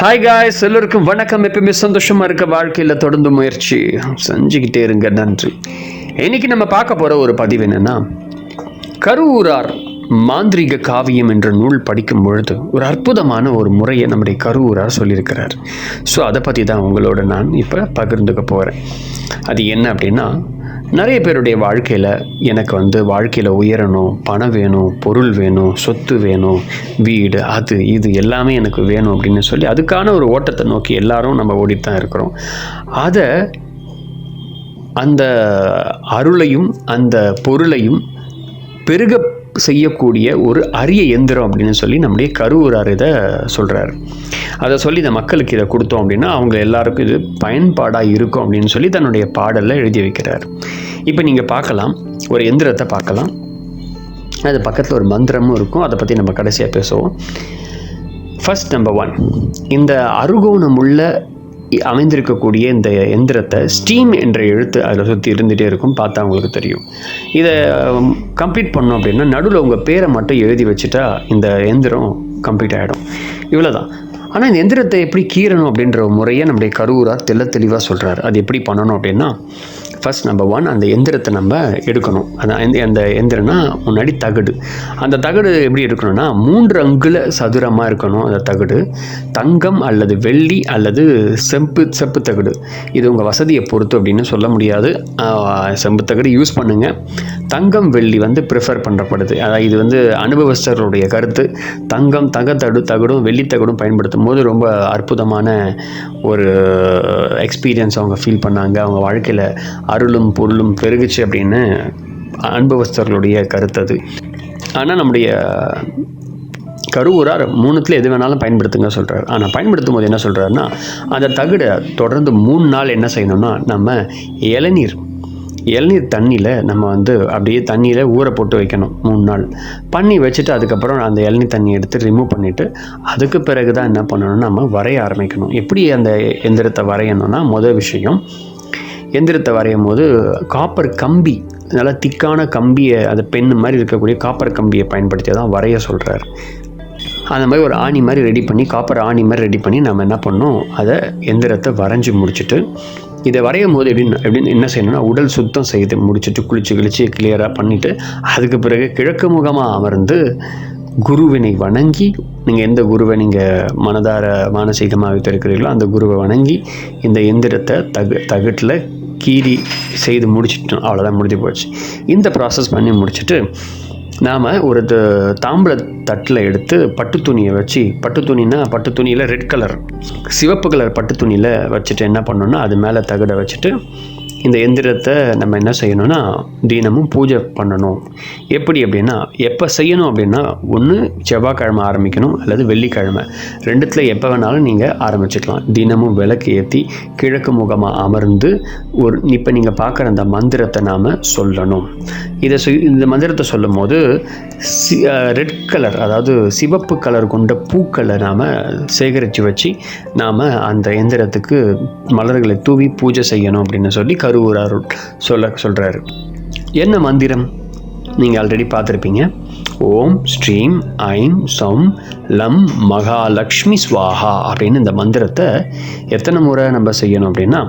Hi guys எல்லோருக்கும் வணக்கம். எப்பவுமே சந்தோஷமாக இருக்க வாழ்க்கையில் தொடர்ந்து முயற்சி. செஞ்சுக்கிட்டே இருங்க நன்றி. இன்னைக்கு நம்ம பார்க்க போகிற ஒரு பதிவு என்னென்னா கருவூரார் மாந்திரீக காவியம் என்ற நூல் படிக்கும் பொழுது ஒரு அற்புதமான ஒரு முறையை நம்முடைய கருவூரார் சொல்லியிருக்கிறார். ஸோ அதை பற்றி தான் உங்களோட நான் இப்போ பகிர்ந்துக்க போகிறேன் அது என்ன அப்படின்னா நிறைய பேருடைய வாழ்க்கையில் எனக்கு வந்து வாழ்க்கையில் உயரணும் பணம் வேணும் பொருள் வேணும் சொத்து வேணும் வீடு அது இது எல்லாமே எனக்கு வேணும் அப்படின்னு சொல்லி அதுக்கான ஒரு ஓட்டத்தை நோக்கி எல்லாரும் நம்ம ஓடிட்டு தான் இருக்கிறோம். அதை அந்த அருளையும் அந்த பொருளையும் பெருக செய்யக்கூடிய ஒரு அரிய எந்திரம் அப்படின்னு சொல்லி நம்முடைய கருவூரார் இதை சொல்கிறார் அதை சொல்லி இந்த மக்களுக்கு இதை கொடுத்தோம் அப்படின்னா அவங்க எல்லாருக்கும் இது பயன்பாடாக இருக்கும் அப்படின்னு சொல்லி தன்னுடைய பாடலில் எழுதி வைக்கிறார். இப்போ நீங்கள் பார்க்கலாம் ஒரு எந்திரத்தை பார்க்கலாம். அது பக்கத்தில் ஒரு மந்திரமும் இருக்கும். அதை பற்றி நம்ம கடைசியாக பேசுவோம். ஃபஸ்ட் நம்பர் ஒன் இந்த அருகோணமுள்ள அமைந்திருக்கக்கூடிய இந்த எந்திரத்தை ஸ்டீம் என்ற எழுத்து அதில் சுற்றி இருந்துகிட்டே இருக்கும் பார்த்தா உங்களுக்கு தெரியும். இதை கம்ப்ளீட் பண்ணோம் அப்படின்னா நடுவில் உங்கள் பேரை மட்டும் எழுதி வச்சுட்டா இந்த எந்திரம் கம்ப்ளீட் ஆகிடும் இவ்வளோதான் ஆனால் இந்த எந்திரத்தை எப்படி கீறணும் அப்படின்ற முறையை நம்முடைய கருவூரார் தெள்ள தெளிவாக சொல்கிறார் அது எப்படி பண்ணணும் அப்படின்னா ஃபஸ்ட் நம்பர் ஒன் அந்த எந்திரத்தை நம்ம எடுக்கணும். அந்த அந்த- அந்த எந்திரம்னா முன்னாடி தகடு. அந்த தகடு எப்படி எடுக்கணும்னா மூன்று அங்குல சதுரமாக இருக்கணும் அந்த தகடு. தங்கம் அல்லது வெள்ளி அல்லது செம்பு செப்பு தகடு. இது உங்கள் வசதியை பொறுத்து அப்படின்னு சொல்ல முடியாது. செம்பு தகடு யூஸ் பண்ணுங்கள் தங்கம் வெள்ளி வந்து ப்ரிஃபர் பண்ணப்படுது. அதாவது இது வந்து அனுபவஸ்தர்களுடைய கருத்து. தங்கம் தகத்தடு தகடும் வெள்ளி தகடும் பயன்படுத்தும் போது ரொம்ப அற்புதமான ஒரு எக்ஸ்பீரியன்ஸ் அவங்க ஃபீல் பண்ணாங்க. அவங்க வாழ்க்கையில் அருளும் பொருளும் பெருகுச்சு அப்படின்னு அனுபவஸ்தர்களுடைய கருத்து அது. ஆனால் நம்முடைய கருவூரார் மூணுத்தில் எது வேணாலும் பயன்படுத்துங்க சொல்கிறார் ஆனால் பயன்படுத்தும் போது என்ன சொல்கிறாருன்னா அந்த தகுடை தொடர்ந்து மூணு நாள் என்ன செய்யணும்னா நம்ம இளநீர் இளநீர் தண்ணியில் நம்ம வந்து அப்படியே தண்ணியில் ஊற போட்டு வைக்கணும் மூணு நாள். பண்ணி வச்சுட்டு அதுக்கப்புறம் அந்த இளநீர் தண்ணி எடுத்து ரிமூவ் பண்ணிவிட்டு அதுக்கு பிறகு தான் என்ன பண்ணணும்னா நம்ம வரைய ஆரம்பிக்கணும். எப்படி அந்த எந்திரத்தை வரையணும்னா முதல் விஷயம் எந்திரத்தை வரையும் போது காப்பர் கம்பி நல்லா திக்கான கம்பியை அந்த பென் மாதிரி இருக்கக்கூடிய காப்பர் கம்பியை பயன்படுத்தி தான் வரைய சொல்கிறார் அந்த மாதிரி ஒரு ஆணி மாதிரி ரெடி பண்ணி காப்பர் ஆணி மாதிரி ரெடி பண்ணி நம்ம என்ன பண்ணோம் அதை எந்திரத்தை வரைஞ்சி முடிச்சுட்டு இதை வரையும் போது எப்படின்னு எப்படின்னு என்ன செய்யணும்னா உடல் சுத்தம் செய்து முடிச்சுட்டு குளிச்சு கிழிச்சு கிளியராக பண்ணிவிட்டு அதுக்கு பிறகு கிழக்கு முகமாக அமர்ந்து குருவினை வணங்கி நீங்கள் எந்த குருவை நீங்கள் மனதார மானசீகமாக வைத்திருக்கிறீர்களோ அந்த குருவை வணங்கி இந்த எந்திரத்தை தகு தகட்டில் கீறி செய்து முடிச்சிட்டோம் அவ்வளோதான் முடிஞ்சு போச்சு. இந்த ப்ராசஸ் பண்ணி முடிச்சுட்டு நாம் ஒரு த- தட்டில் எடுத்து பட்டு துணியை வச்சு பட்டு துணினா பட்டு துணியில் ரெட் கலர் சிவப்பு கலர் பட்டு துணியில் வச்சுட்டு என்ன பண்ணோன்னா அது மேலே தகடை வச்சுட்டு இந்த எந்திரத்தை நம்ம என்ன செய்யணும்னா தினமும் பூஜை பண்ணணும். எப்படி அப்படின்னா எப்போ செய்யணும் அப்படின்னா ஒன்று செவ்வாய்க்கிழமை ஆரம்பிக்கணும் அல்லது வெள்ளிக்கிழமை. ரெண்டுத்தில் எப்போ வேணாலும் நீங்கள் ஆரம்பிச்சுக்கலாம். தினமும் விளக்கு ஏற்றி கிழக்கு முகமாக அமர்ந்து ஒரு இப்போ நீங்கள் பார்க்குற அந்த மந்திரத்தை நாம் சொல்லணும். இதை இந்த மந்திரத்தை சொல்லும் போது சி ரெட் கலர் அதாவது சிவப்பு கலர் கொண்ட பூக்களை நாம் சேகரித்து வச்சு நாம் அந்த எந்திரத்துக்கு மலர்களை தூவி பூஜை செய்யணும் அப்படின்னு சொல்லி கருவூரார் சொல்ல சொல்கிறாரு என்ன மந்திரம்? நீங்கள் ஆல்ரெடி பார்த்துருப்பீங்க. ஓம் ஸ்ரீம் ஐம் சம் லம் மகாலக்ஷ்மி ஸ்வாஹா அப்படின்னு இந்த மந்திரத்தை எத்தனை முறை நம்ம செய்யணும் அப்படின்னா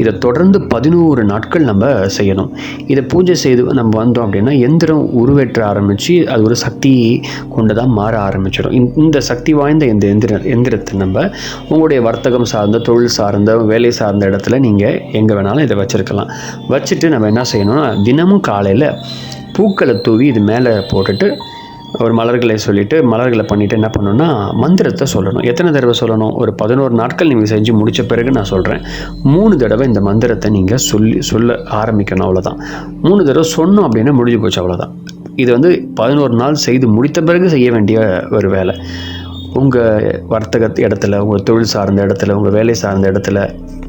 இதை தொடர்ந்து பதினோரு நாட்கள் நம்ம செய்யணும். இதை பூஜை செய்து நம்ம வந்தோம் அப்படின்னா எந்திரம் உருவேற்ற ஆரம்பித்து அது ஒரு சக்தி கொண்டதாக மாற ஆரம்பிச்சிடும். இந்த சக்தி வாய்ந்த இந்த எந்திர எந்திரத்தை நம்ம உங்களுடைய வர்த்தகம் சார்ந்த தொழில் சார்ந்த வேலை சார்ந்த இடத்துல நீங்கள் எங்கே வேணாலும் இதை வச்சுருக்கலாம். வச்சுட்டு நம்ம என்ன செய்யணும்னா தினமும் காலையில் பூக்களை தூவி இது மேலே போட்டுட்டு ஒரு மலர்களை சொல்லிவிட்டு மலர்களை பண்ணிவிட்டு என்ன பண்ணணும்னா மந்திரத்தை சொல்லணும். எத்தனை தடவை சொல்லணும்? ஒரு பதினோரு நாட்கள் நீங்கள் செஞ்சு முடித்த பிறகு நான் சொல்கிறேன் மூணு தடவை இந்த மந்திரத்தை நீங்கள் சொல்லி சொல்ல ஆரம்பிக்கணும் அவ்வளோதான் மூணு தடவை சொன்னோம் அப்படின்னா முடிஞ்சு போச்சு அவ்வளோதான் இது வந்து பதினோரு நாள் செய்து முடித்த பிறகு செய்ய வேண்டிய ஒரு வேலை. உங்கள் வர்த்தக இடத்துல உங்கள் தொழில் சார்ந்த இடத்துல உங்கள் வேலை சார்ந்த இடத்துல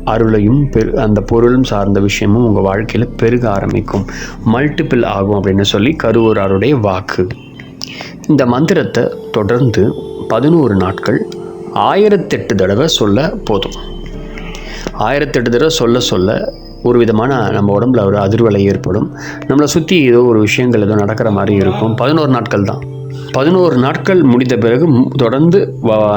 அருளையும் பெரு அந்த பொருளும் சார்ந்த விஷயமும் உங்கள் வாழ்க்கையில் பெருக ஆரம்பிக்கும். மல்டிபிள் ஆகும் அப்படின்னு சொல்லி கருவூராருடைய வாக்கு. இந்த மந்திரத்தை தொடர்ந்து பதினோரு நாட்கள் ஆயிரத்தெட்டு தடவை சொல்ல போதும். ஆயிரத்தெட்டு தடவை சொல்ல சொல்ல ஒரு விதமான நம்ம உடம்புல ஒரு அதிர்வலை ஏற்படும். நம்மளை சுற்றி ஏதோ ஒரு விஷயங்கள் ஏதோ நடக்கிற மாதிரி இருக்கும். பதினோரு நாட்கள் தான். பதினோரு நாட்கள் முடிந்த பிறகு தொடர்ந்து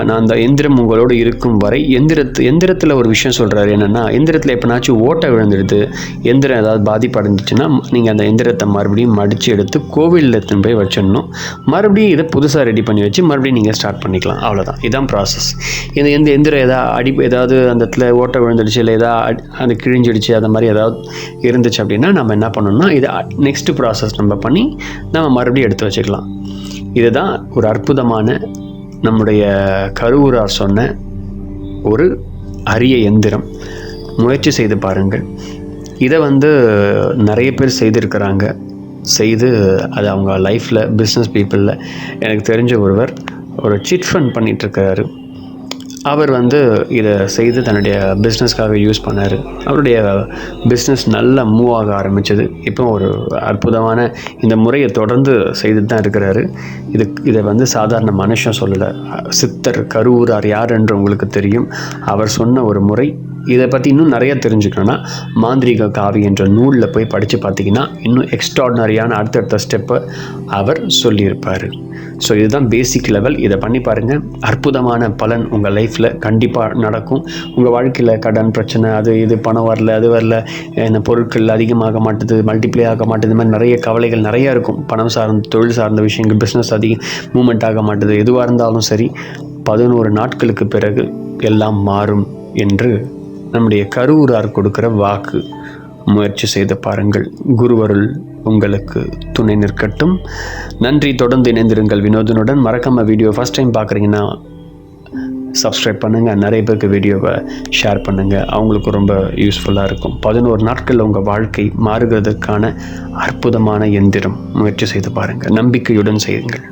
நான் அந்த எந்திரம் உங்களோடு இருக்கும் வரை எந்திரத்து எந்திரத்தில் ஒரு விஷயம் சொல்கிறாரு என்னென்னா எந்திரத்தில் எப்போனாச்சும் ஓட்டை விழுந்துடுது எந்திரம் ஏதாவது பாதிப்பு அடைஞ்சிச்சுன்னா நீங்கள் அந்த எந்திரத்தை மறுபடியும் மடித்து எடுத்து கோவிலில் எடுத்துன்னு போய் வச்சிடணும். மறுபடியும் இதை புதுசாக ரெடி பண்ணி வச்சு மறுபடியும் நீங்கள் ஸ்டார்ட் பண்ணிக்கலாம். அவ்வளோதான் இதான் ப்ராசஸ் இந்த எந்த எந்திரம் ஏதாவது அடி ஏதாவது அந்த இடத்துல ஓட்டை விழுந்துடுச்சு இல்லை ஏதாவது அந்த அது கிழிஞ்சிடுச்சு அந்த மாதிரி ஏதாவது இருந்துச்சு அப்படின்னா நம்ம என்ன பண்ணணும்னா இதை நெக்ஸ்ட் ப்ராசஸ் நம்ம பண்ணி நம்ம மறுபடியும் எடுத்து வச்சுக்கலாம். இதுதான் ஒரு அற்புதமான நம்முடைய கருவூரார் சொன்ன ஒரு அரிய எந்திரம். முயற்சி செய்து பாருங்கள். இதை வந்து நிறைய பேர் செய்திருக்கிறாங்க. செய்து அது அவங்க லைஃப்பில் பிஸ்னஸ் பீப்புளில் எனக்கு தெரிஞ்ச ஒருவர் ஒரு சிட் ஃபண்ட் பண்ணிகிட்ருக்கிறாரு அவர் வந்து இதை செய்து தன்னுடைய பிஸ்னஸ்க்காக யூஸ் பண்ணார். அவருடைய பிஸ்னஸ் நல்லா மூவ் ஆக ஆரம்பித்தது இப்போ ஒரு அற்புதமான இந்த முறையை தொடர்ந்து செய்துட்டு தான் இருக்கிறாரு. இது இதை வந்து சாதாரண மனுஷன் சொல்லலை. சித்தர் கருவூரார் யார் என்று உங்களுக்கு தெரியும். அவர் சொன்ன ஒரு முறை இதை பற்றி இன்னும் நிறைய தெரிஞ்சுக்கணுன்னா மாந்திரீக காவி என்ற நூலில் போய் படித்து பார்த்தீங்கன்னா இன்னும் எக்ஸ்ட்ராடினரியான அடுத்தடுத்த ஸ்டெப்பை அவர் சொல்லியிருப்பார். ஸோ இதுதான் பேசிக் லெவல் இதை பண்ணி பாருங்கள் அற்புதமான பலன் உங்கள் லைஃப்பில் கண்டிப்பாக நடக்கும். உங்கள் வாழ்க்கையில் கடன் பிரச்சனை அது இது பணம் வரல அது வரல என்ன பொருட்கள் அதிகமாக மாட்டுது மல்டிப்ளை ஆக மாட்டுது இந்த மாதிரி நிறைய கவலைகள் நிறையா இருக்கும். பணம் சார்ந்த தொழில் சார்ந்த விஷயங்கள் பிஸ்னஸ் அதிகம் மூமெண்ட் ஆக மாட்டுது எதுவாக இருந்தாலும் சரி பதினோரு நாட்களுக்கு பிறகு எல்லாம் மாறும் என்று நம்முடைய கருவூரார் கொடுக்கிற வாக்கு. முயற்சி செய்து பாருங்கள். குருவருள் உங்களுக்கு துணை நிற்கட்டும். நன்றி. தொடர்ந்து இணைந்திருங்கள் வினோதனுடன். மறக்காமல் வீடியோ ஃபஸ்ட் டைம் பார்க்குறீங்கன்னா சப்ஸ்கிரைப் பண்ணுங்கள் நிறைய பேருக்கு வீடியோவை ஷேர் பண்ணுங்கள் அவங்களுக்கு ரொம்ப யூஸ்ஃபுல்லாக இருக்கும். பதினோரு நாட்களில் உங்கள் வாழ்க்கை மாறுகிறதுக்கான அற்புதமான எந்திரம். முயற்சி செய்து பாருங்கள் நம்பிக்கையுடன் செய்யுங்கள்.